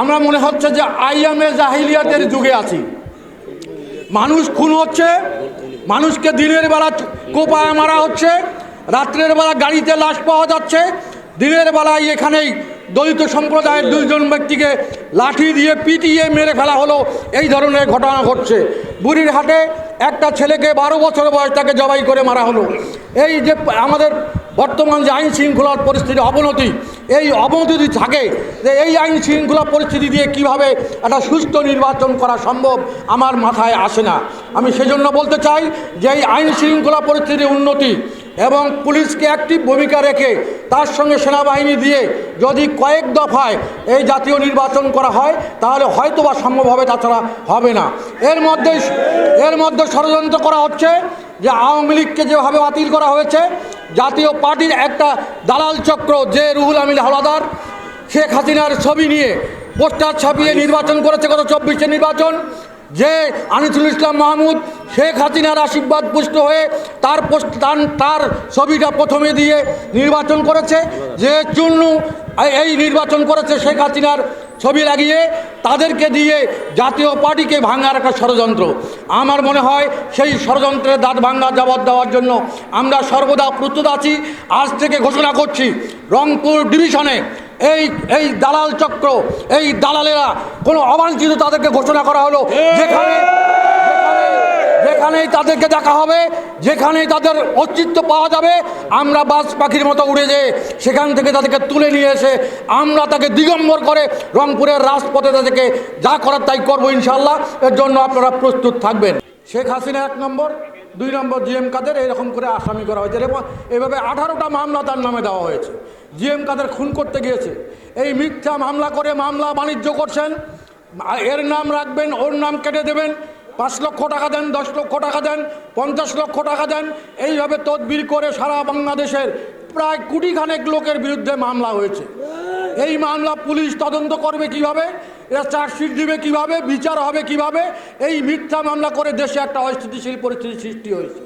আমরা মনে হচ্ছে যে আইএমএ জাহিলিয়াতের যুগে আছি। মানুষ খুন হচ্ছে, মানুষকে দিনের বেলা কোপায় মারা হচ্ছে, রাত্রের বেলা গাড়িতে লাশ পাওয়া যাচ্ছে, দিনের বেলায় এখানেই দলিত সম্প্রদায়ের দুইজন ব্যক্তিকে লাঠি দিয়ে পিটিয়ে মেরে ফেলা হলো, এই ধরনের ঘটনা ঘটছে। বুড়ির হাটে একটা ছেলেকে বারো বছর বয়স তাকে জবাই করে মারা হলো। এই যে আমাদের বর্তমান যে আইন শৃঙ্খলার পরিস্থিতির অবনতি এই অবনতি যদি থাকে, যে এই আইন শৃঙ্খলা পরিস্থিতি দিয়ে কীভাবে একটা সুস্থ নির্বাচন করা সম্ভব আমার মাথায় আসে না। আমি সেজন্য বলতে চাই যে এই আইন শৃঙ্খলা পরিস্থিতির উন্নতি এবং পুলিশকে অ্যাক্টিভ ভূমিকা রেখে তার সঙ্গে সেনাবাহিনী দিয়ে যদি কয়েক দফায় এই জাতীয় নির্বাচন করা হয়, তাহলে হয়তো বা সম্ভব হবে, তাছাড়া হবে না। এর মধ্যে এর মধ্যে ষড়যন্ত্র করা হচ্ছে যে আওয়ামী লীগকে যেভাবে বাতিল করা হয়েছে জাতীয় পার্টির একটা দালাল চক্র, যে রুহুল আমিন হাওলাদার, শেখ হাসিনার ছবি নিয়ে পোস্টার ছাপিয়ে নির্বাচন করেছে গত চব্বিশে নির্বাচন। যে আনিসুল ইসলাম মাহমুদ, শেখ হাসিনার আশীর্বাদ পুষ্ট হয়ে তার তার তার ছবিটা প্রথমে দিয়ে নির্বাচন করেছে। যে চুন্নু, এই নির্বাচন করেছে শেখ হাসিনার ছবি লাগিয়ে তাদেরকে দিয়ে জাতীয় পার্টিকে ভাঙার একটা ষড়যন্ত্র। আমার মনে হয় সেই ষড়যন্ত্রের দাঁত ভাঙ্গা জবাব দেওয়ার জন্য আমরা সর্বদা প্রস্তুত আছি। আজ থেকে ঘোষণা করছি রংপুর ডিভিশনে এই এই দালাল চক্র এই দালালেরা কোনো অবাঞ্ছিত তাদেরকে ঘোষণা করা হলো। যেখানে- যেখানেই তাদেরকে দেখা হবে, যেখানেই তাদের অস্তিত্ব পাওয়া যাবে, আমরা বাস পাখির মতো উড়ে যেয়ে সেখান থেকে তাদেরকে তুলে নিয়ে এসে আমরা তাকে দিগম্বর করে রংপুরের রাজপথে তাদেরকে যা করার তাই করব ইনশাল্লাহ এর জন্য আপনারা প্রস্তুত থাকবেন। শেখ হাসিনা এক নম্বর, দুই নম্বর জিএম কাদের, এরকম করে আসামি করা হয়েছে। এভাবে আঠারোটা মামলা তার নামে দেওয়া হয়েছে। জিএম কাদের খুন করতে গিয়েছে। এই মিথ্যা মামলা করে মামলা বাণিজ্য করছেন। এর নাম রাখবেন, ওর নাম কেটে দেবেন। পাঁচ লক্ষ টাকা দেন, দশ লক্ষ টাকা দেন, পঞ্চাশ লক্ষ টাকা দেন। এইভাবে তদবির করে সারা বাংলাদেশের প্রায় কোটিখানেক লোকের বিরুদ্ধে মামলা হয়েছে। এই মামলা পুলিশ তদন্ত করবে কীভাবে? এরা চার্জশিট দিবে কীভাবে? বিচার হবে কীভাবে? এই মিথ্যা মামলা করে দেশে একটা অস্থিতিশীল পরিস্থিতি সৃষ্টি হয়েছে।